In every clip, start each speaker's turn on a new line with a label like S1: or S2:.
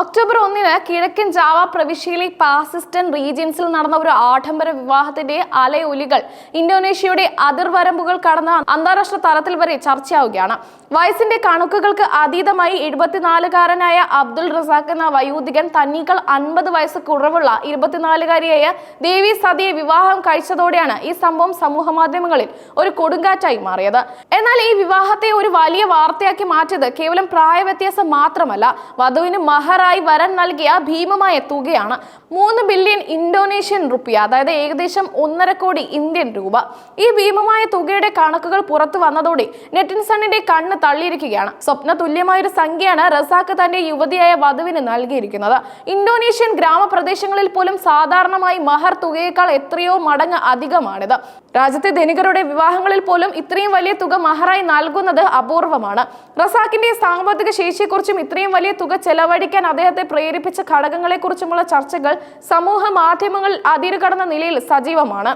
S1: October ഒന്നിന് കിഴക്കൻ Java പ്രവിശ്യയിലെ പാസിസ്റ്റൻ റീജിയൻസിൽ നടന്ന ഒരു ആഡംബര വിവാഹത്തിന്റെ അലയൊലികൾ ഇന്തോനേഷ്യയുടെ അതിർവരമ്പുകൾ കടന്ന അന്താരാഷ്ട്ര തലത്തിൽ വരെ ചർച്ചയാവുകയാണ്. വയസ്സിന്റെ കണക്കുകൾക്ക് അതീതമായി എഴുപത്തിനാലുകാരനായ അബ്ദുൾ റസാഖ് എന്ന വയോധികൻ തന്നീക്കൾ അൻപത് വയസ്സ് കുറവുള്ള ഇരുപത്തിനാലുകാരിയായ ദേവി സതിയെ വിവാഹം കഴിച്ചതോടെയാണ് ഈ സംഭവം സമൂഹ മാധ്യമങ്ങളിൽ ഒരു കൊടുങ്കാറ്റായി മാറിയത്. എന്നാൽ ഈ വിവാഹത്തെ ഒരു വലിയ വാർത്തയാക്കി മാറ്റിയത് കേവലം പ്രായവ്യത്യാസം മാത്രമല്ല. വധുവിന് മഹറായി വരൻ നൽകിയ ഭീമമായ തുകയാണ് മൂന്ന് ബില്യൺ ഇന്തോനേഷ്യൻ റുപ്യ അതായത് ഏകദേശം ഒന്നര കോടി ഇന്ത്യൻ രൂപ. ഈ ഭീമമായ തുകയുടെ കണക്കുകൾ പുറത്തു വന്നതോടെ നെറ്റിൻസണിന്റെ കണ്ണ് തള്ളിയിരിക്കുകയാണ്. സ്വപ്ന തുല്യമായ ഒരു സംഖ്യയാണ് റസാഖ് തന്റെ യുവതിയായ വധുവിന് നൽകിയിരിക്കുന്നത്. ഇന്തോനേഷ്യൻ ഗ്രാമപ്രദേശങ്ങളിൽ പോലും സാധാരണമായി മഹർ തുകയേക്കാൾ എത്രയോ മടങ്ങ് അധികമാണിത്. രാജ്യത്തെ ധനികരുടെ വിവാഹങ്ങളിൽ പോലും ഇത്രയും വലിയ തുക മഹറായി നൽകുന്നത് അപൂർവമാണ്. റസാക്കിന്റെ സാമ്പത്തിക ശേഷിയെക്കുറിച്ചും ഇത്രയും വലിയ തുക ചെലവഴിക്കാൻ അദ്ദേഹത്തെ പ്രേരിപ്പിച്ച ഘടകങ്ങളെക്കുറിച്ചുമുള്ള ചർച്ചകൾ സമൂഹ മാധ്യമങ്ങളിൽ അതിരുകടന്ന നിലയിൽ സജീവമാണ്.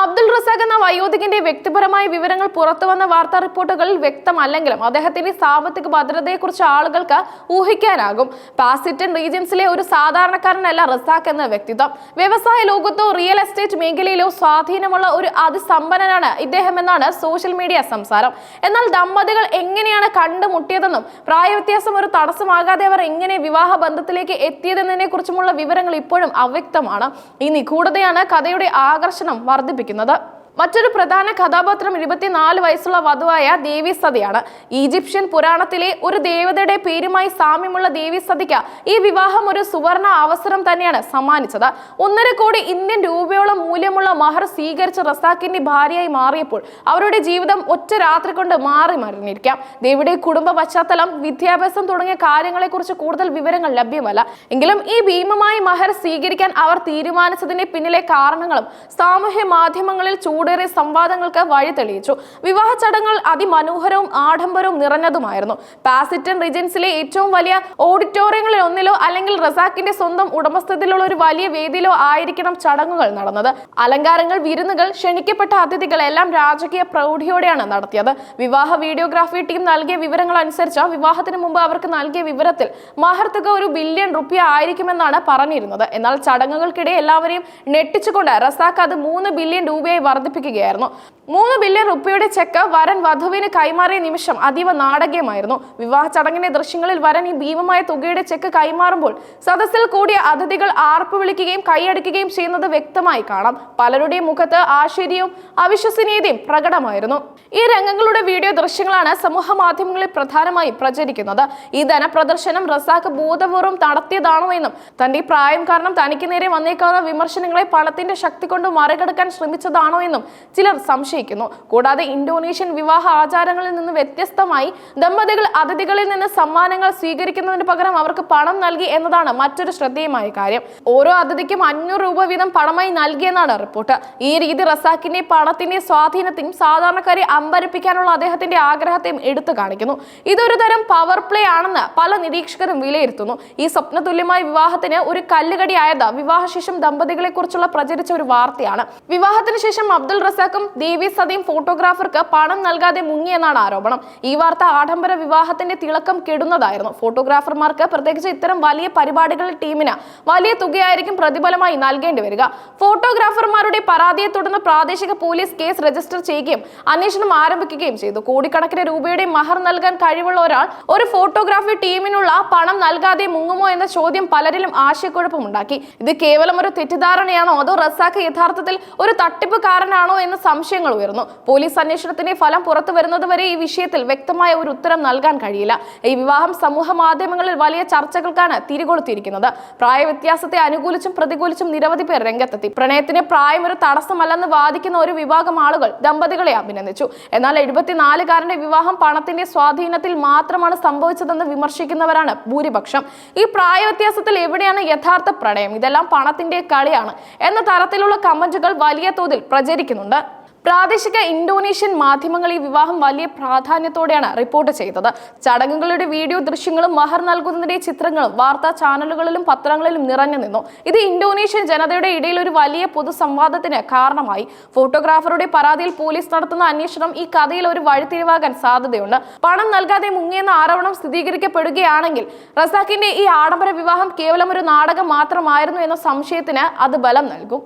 S1: അബ്ദുൾ റസാഖ് എന്ന വയോധികന്റെ വ്യക്തിപരമായ വിവരങ്ങൾ പുറത്തുവന്ന വാർത്താ റിപ്പോർട്ടുകളിൽ വ്യക്തമല്ലെങ്കിലും അദ്ദേഹത്തിന്റെ സാമ്പത്തിക ഭദ്രതയെക്കുറിച്ച് ആളുകൾക്ക് ഊഹിക്കാനാകും. പാസിറ്റൻ റീജിയൻസിലെ ഒരു സാധാരണക്കാരനല്ല റസാഖ് എന്ന വ്യക്തിത്വം. വ്യവസായ ലോകത്തോ റിയൽ എസ്റ്റേറ്റ് മേഖലയിലോ സ്വാധീനമുള്ള ഒരു അതിസമ്പന്നനാണ് ഇദ്ദേഹം എന്നാണ് സോഷ്യൽ മീഡിയ സംസാരം. എന്നാൽ ദമ്പതികൾ എങ്ങനെയാണ് കണ്ടുമുട്ടിയതെന്നും പ്രായവ്യത്യാസം ഒരു തടസ്സമാകാതെ അവർ എങ്ങനെ വിവാഹ ബന്ധത്തിലേക്ക് എത്തിയതെന്നതിനെ കുറിച്ചുമുള്ള വിവരങ്ങൾ ഇപ്പോഴും അവ്യക്തമാണ്. ഈ നിഗൂഢതയാണ് കഥയുടെ ആകർഷണം വർദ്ധിപ്പിക്കുന്നത്. അവസാനിപ്പിക്കുന്നത് മറ്റൊരു പ്രധാന കഥാപാത്രം ഇരുപത്തിനാല് വയസ്സുള്ള വധുവായ ദേവി സതിയാണ് ഈജിപ്ഷ്യൻ പുരാണത്തിലെ ഒരു ദേവതയുടെ പേരുമായി സാമ്യമുള്ള ദേവി സതിക്ക് ഈ വിവാഹം ഒരു സുവർണ അവസരം തന്നെയാണ് സമ്മാനിച്ചത്. ഒന്നര കോടി ഇന്ത്യൻ രൂപയോളം മൂല്യമുള്ള മഹർ സ്വീകരിച്ച റസാഖിന്റെ ഭാര്യയായി മാറിയപ്പോൾ അവരുടെ ജീവിതം ഒറ്റ രാത്രി കൊണ്ട് മാറി മറിഞ്ഞിരിക്കാം. ദേവിയുടെ കുടുംബ പശ്ചാത്തലം വിദ്യാഭ്യാസം തുടങ്ങിയ കാര്യങ്ങളെക്കുറിച്ച് കൂടുതൽ വിവരങ്ങൾ ലഭ്യമല്ല. എങ്കിലും ഈ ഭീമമായി മഹർ സ്വീകരിക്കാൻ അവർ തീരുമാനിച്ചതിന്റെ പിന്നിലെ കാരണങ്ങളും സാമൂഹ്യ മാധ്യമങ്ങളിൽ ചൂടേറിയ സംവാദങ്ങൾക്ക് വഴി തെളിയിച്ചു. വിവാഹ ചടങ്ങുകൾ അതിമനോഹരവും ആഡംബരവും നിറഞ്ഞതുമായിരുന്നു. പാസിറ്റൻ റിജൻസിലെ ഏറ്റവും വലിയ ഓഡിറ്റോറിയങ്ങളിൽ ഒന്നിലോ അല്ലെങ്കിൽ റസാക്കിന്റെ സ്വന്തം ഉടമസ്ഥതയിലുള്ള ഒരു വലിയ വേദിയിലോ ആയിരിക്കണം ചടങ്ങുകൾ നടന്നത്. അലങ്കാരങ്ങൾ വിരുന്നുകൾ ക്ഷണിക്കപ്പെട്ട അതിഥികൾ എല്ലാം രാജകീയ പ്രൗഢിയോടെയാണ് നടത്തിയത്. വിവാഹ വീഡിയോഗ്രാഫി ടീം നൽകിയ വിവരങ്ങൾ അനുസരിച്ച് വിവാഹത്തിന് മുമ്പ് അവർക്ക് നൽകിയ വിവരത്തിൽ മഹർ തുക ഒരു ബില്യൺ റുപ്യ ആയിരിക്കുമെന്നാണ് പറഞ്ഞിരുന്നത്. എന്നാൽ ചടങ്ങുകൾക്കിടെ എല്ലാവരെയും ഞെട്ടിച്ചുകൊണ്ട് റസാക്ക് അത് മൂന്ന് ബില്യൺ രൂപയായി വർദ്ധിപ്പിക്കുകയായിരുന്നു മൂന്ന് ബില്യൺ റുപ്യയുടെ ചെക്ക് വരൻ വധുവിന് കൈമാറിയ നിമിഷം അതീവ നാടകീയമായിരുന്നു. വിവാഹ ചടങ്ങിന്റെ ദൃശ്യങ്ങളിൽ വരൻ ഈ ഭീമമായ തുകയുടെ ചെക്ക് കൈമാറുമ്പോൾ സദസ്സിൽ കൂടിയ അതിഥികൾ ആർപ്പ് വിളിക്കുകയും കൈയടിക്കുകയും ചെയ്യുന്നത് വ്യക്തമായി കാണാം. പലരുടെയും മുഖത്ത് ആശ്ചര്യവും അവിശ്വസനീയതയും പ്രകടമായിരുന്നു. ഈ രംഗങ്ങളുടെ വീഡിയോ ദൃശ്യങ്ങളാണ് സമൂഹ മാധ്യമങ്ങളിൽ പ്രധാനമായും പ്രചരിക്കുന്നത്. ഈ ധനപ്രദർശനം റസാഖ് ബോധപൂർവം നടത്തിയതാണോ എന്നും തന്റെ പ്രായം കാരണം തനിക്ക് നേരെ വന്നേക്കാവുന്ന വിമർശനങ്ങളെ പണത്തിന്റെ ശക്തി കൊണ്ട് മറികടക്കാൻ ശ്രമിച്ചതാണോ എന്നും ചിലർ സംശയിക്കുന്നു. കൂടാതെ ഇന്തോനേഷ്യൻ വിവാഹ ആചാരങ്ങളിൽ നിന്ന് വ്യത്യസ്തമായി ദമ്പതികൾ അതിഥികളിൽ നിന്ന് സമ്മാനങ്ങൾ സ്വീകരിക്കുന്നതിന് പകരം അവർക്ക് പണം നൽകി എന്നതാണ് മറ്റൊരു ശ്രദ്ധേയമായ കാര്യം. ഓരോ അതിഥിക്കും അഞ്ഞൂറ് രൂപ വീതം പണമായി നൽകിയെന്നാണ് റിപ്പോർട്ട്. ഈ രീതി റസാഖിന്റെ പണത്തിന്റെ സ്വാധീനത്തെയും സാധാരണക്കാരെ അമ്പരിപ്പിക്കാനുള്ള അദ്ദേഹത്തിന്റെ ആഗ്രഹത്തെയും എടുത്തു കാണിക്കുന്നു. ഇതൊരു തരം പവർ പ്ലേ ആണെന്ന് പല നിരീക്ഷകരും വിലയിരുത്തുന്നു. ഈ സ്വപ്നതുല്യമായ വിവാഹത്തിന് ഒരു കല്ലുകടിയായത് വിവാഹശേഷം ദമ്പതികളെ കുറിച്ചുള്ള പ്രചരിച്ച ഒരു വാർത്തയാണ്. വിവാഹത്തിന് ശേഷം അബ്ദുൾ റസാഖും ദേവി സതിയും ഫോട്ടോഗ്രാഫർക്ക് പണം നൽകാതെ മുങ്ങിയെന്നാണ് ആരോപണം. ഈ വാർത്ത ആഡംബര വിവാഹത്തിന്റെ തിളക്കം കെടുന്നതായിരുന്നു. ഫോട്ടോഗ്രാഫർമാർക്ക് പ്രത്യേകിച്ച് ഇത്തരം വലിയ പരിപാടികളിൽ ടീമിന് വലിയ തുകയായിരിക്കും പ്രതിഫലമായി നൽകേണ്ടി വരിക. ഫോട്ടോഗ്രാഫർമാരുടെ പരാതിയെ തുടർന്ന് പ്രാദേശിക പോലീസ് കേസ് രജിസ്റ്റർ ചെയ്യുകയും അന്വേഷണം ആരംഭിക്കുകയും ചെയ്തു. കോടിക്കണക്കിന് രൂപയുടെ മഹർ നൽകാൻ കഴിവുള്ള ഒരാൾ ഒരു ഫോട്ടോഗ്രാഫി ടീമിനുള്ള പണം നൽകാതെ മുങ്ങുമോ എന്ന ചോദ്യം പലരിലും ആശയക്കുഴപ്പമുണ്ടാക്കി. ഇത് കേവലം ഒരു തെറ്റിദ്ധാരണയാണോ അതോ റസാഖ് യഥാർത്ഥത്തിൽ ഒരു തട്ടിപ്പ് തട്ടിപ്പുകാരനാണോ എന്ന സംശയങ്ങൾ ഉയർന്നു. പോലീസ് അന്വേഷണത്തിന്റെ ഫലം പുറത്തു വരുന്നതുവരെ ഈ വിഷയത്തിൽ വ്യക്തമായ ഒരു ഉത്തരം നൽകാൻ കഴിയില്ല. ഈ വിവാഹം സമൂഹ മാധ്യമങ്ങളിൽ വലിയ ചർച്ചകൾക്കാണ് തിരികൊളുത്തിയിരിക്കുന്നത്. പ്രായവ്യത്യാസത്തെ അനുകൂലിച്ചും പ്രതികൂലിച്ചും നിരവധി പേർ രംഗത്തെത്തി. പ്രണയത്തിന് പ്രായം ഒരു തടസ്സമല്ലെന്ന് വാദിക്കുന്ന ഒരു വിഭാഗം ആളുകൾ ദമ്പതികളെ അഭിനന്ദിച്ചു. എന്നാൽ എഴുപത്തിനാലുകാരന്റെ വിവാഹം പണത്തിന്റെ സ്വാധീനത്തിൽ മാത്രമാണ് സംഭവിച്ചതെന്ന് വിമർശിക്കുന്നവരാണ് ഭൂരിപക്ഷം. ഈ പ്രായവ്യത്യാസത്തിൽ എവിടെയാണ് യഥാർത്ഥ പ്രണയം? ഇതെല്ലാം പണത്തിന്റെ കളിയാണ് എന്ന തരത്തിലുള്ള കമന്റുകൾ വലിയ തോതിൽ പ്രചരിക്കുന്നുണ്ട്. പ്രാദേശിക ഇന്തോനേഷ്യൻ മാധ്യമങ്ങൾ ഈ വിവാഹം വലിയ പ്രാധാന്യത്തോടെയാണ് റിപ്പോർട്ട് ചെയ്തത്. ചടങ്ങുകളുടെ വീഡിയോ ദൃശ്യങ്ങളും മഹർ നൽകുന്നതിന്റെ ചിത്രങ്ങളും വാർത്താ ചാനലുകളിലും പത്രങ്ങളിലും നിറഞ്ഞു നിന്നു. ഇത് ഇന്തോനേഷ്യൻ ജനതയുടെ ഇടയിൽ ഒരു വലിയ പൊതുസംവാദത്തിന് കാരണമായി. ഫോട്ടോഗ്രാഫറുടെ പരാതിയിൽ പോലീസ് നടത്തുന്ന അന്വേഷണം ഈ കഥയിൽ ഒരു വഴിത്തിരിവാകാൻ സാധ്യതയുണ്ട്. പണം നൽകാതെ മുങ്ങിയെന്ന ആരോപണം സ്ഥിരീകരിക്കപ്പെടുകയാണെങ്കിൽ റസാഖിന്റെ ഈ ആഡംബര വിവാഹം കേവലം ഒരു നാടകം മാത്രമായിരുന്നു എന്ന സംശയത്തിന് അത് ബലം നൽകും.